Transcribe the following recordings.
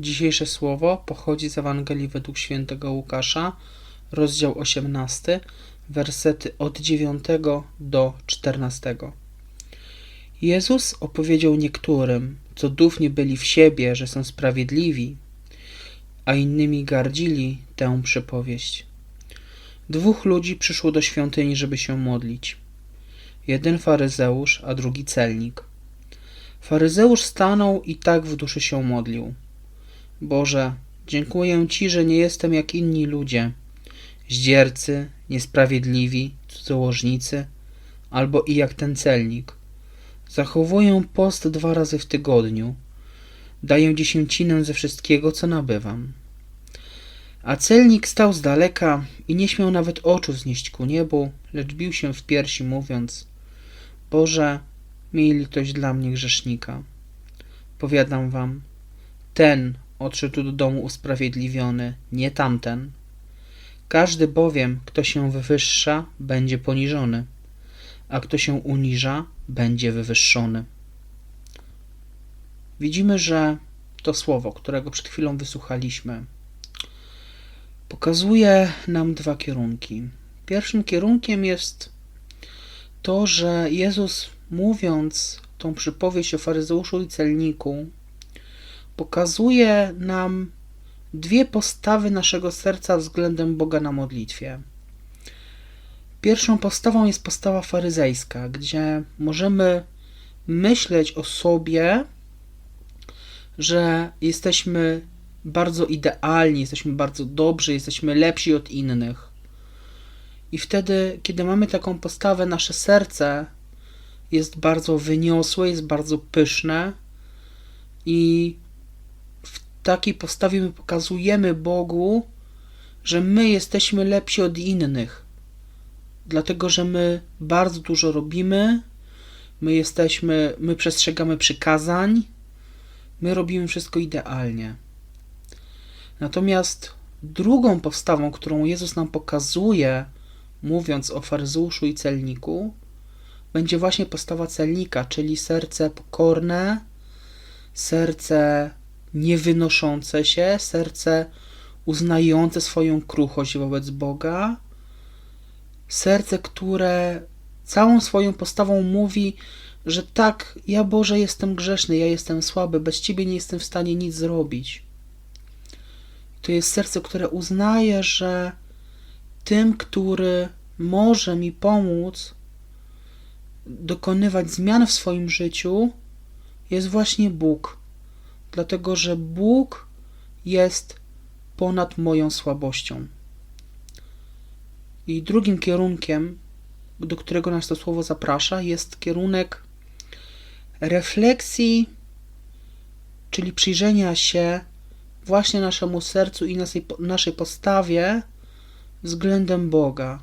Dzisiejsze słowo pochodzi z Ewangelii według świętego Łukasza, rozdział 18, wersety od 9 do 14. Jezus opowiedział niektórym, co dównie byli w siebie, że są sprawiedliwi, a innymi gardzili tę przypowieść. Dwóch ludzi przyszło do świątyni, żeby się modlić. Jeden faryzeusz, a drugi celnik. Faryzeusz stanął i tak w duszy się modlił. Boże, dziękuję Ci, że nie jestem jak inni ludzie, zdziercy, niesprawiedliwi, cudzołożnicy, albo i jak ten celnik. Zachowuję post dwa razy w tygodniu. Daję dziesięcinę ze wszystkiego, co nabywam. A celnik stał z daleka i nie śmiał nawet oczu znieść ku niebu, lecz bił się w piersi, mówiąc: Boże, miej litość dla mnie grzesznika. Powiadam wam, ten odszedł do domu usprawiedliwiony, nie tamten. Każdy bowiem, kto się wywyższa, będzie poniżony, a kto się uniża, będzie wywyższony. Widzimy, że to słowo, którego przed chwilą wysłuchaliśmy, pokazuje nam dwa kierunki. Pierwszym kierunkiem jest to, że Jezus, mówiąc tą przypowieść o faryzeuszu i celniku, pokazuje nam dwie postawy naszego serca względem Boga na modlitwie. Pierwszą postawą jest postawa faryzejska, gdzie możemy myśleć o sobie, że jesteśmy bardzo idealni, jesteśmy bardzo dobrzy, jesteśmy lepsi od innych. I wtedy, kiedy mamy taką postawę, nasze serce jest bardzo wyniosłe, jest bardzo pyszne i takiej postawie my pokazujemy Bogu, że my jesteśmy lepsi od innych. Dlatego, że my bardzo dużo robimy, my jesteśmy, my przestrzegamy przykazań, my robimy wszystko idealnie. Natomiast drugą postawą, którą Jezus nam pokazuje, mówiąc o faryzeuszu i celniku, będzie właśnie postawa celnika, czyli serce pokorne, serce niewynoszące się, serce uznające swoją kruchość wobec Boga, serce, które całą swoją postawą mówi, że tak, ja Boże jestem grzeszny, ja jestem słaby, bez Ciebie nie jestem w stanie nic zrobić. To jest serce, które uznaje, że tym, który może mi pomóc dokonywać zmian w swoim życiu, jest właśnie Bóg. Dlatego, że Bóg jest ponad moją słabością. I drugim kierunkiem, do którego nas to słowo zaprasza, jest kierunek refleksji, czyli przyjrzenia się właśnie naszemu sercu i naszej, naszej postawie względem Boga.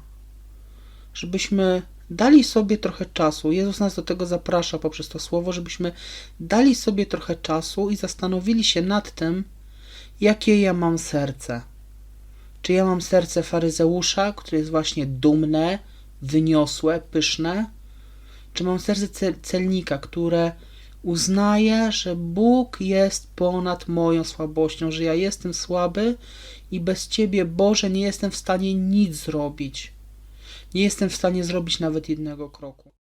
Żebyśmy dali sobie trochę czasu. Jezus nas do tego zaprasza poprzez to słowo, żebyśmy dali sobie trochę czasu i zastanowili się nad tym, jakie ja mam serce. Czy ja mam serce faryzeusza, które jest właśnie dumne, wyniosłe, pyszne? Czy mam serce celnika, które uznaje, że Bóg jest ponad moją słabością, że ja jestem słaby i bez Ciebie, Boże, nie jestem w stanie nic zrobić. Nie jestem w stanie zrobić nawet jednego kroku.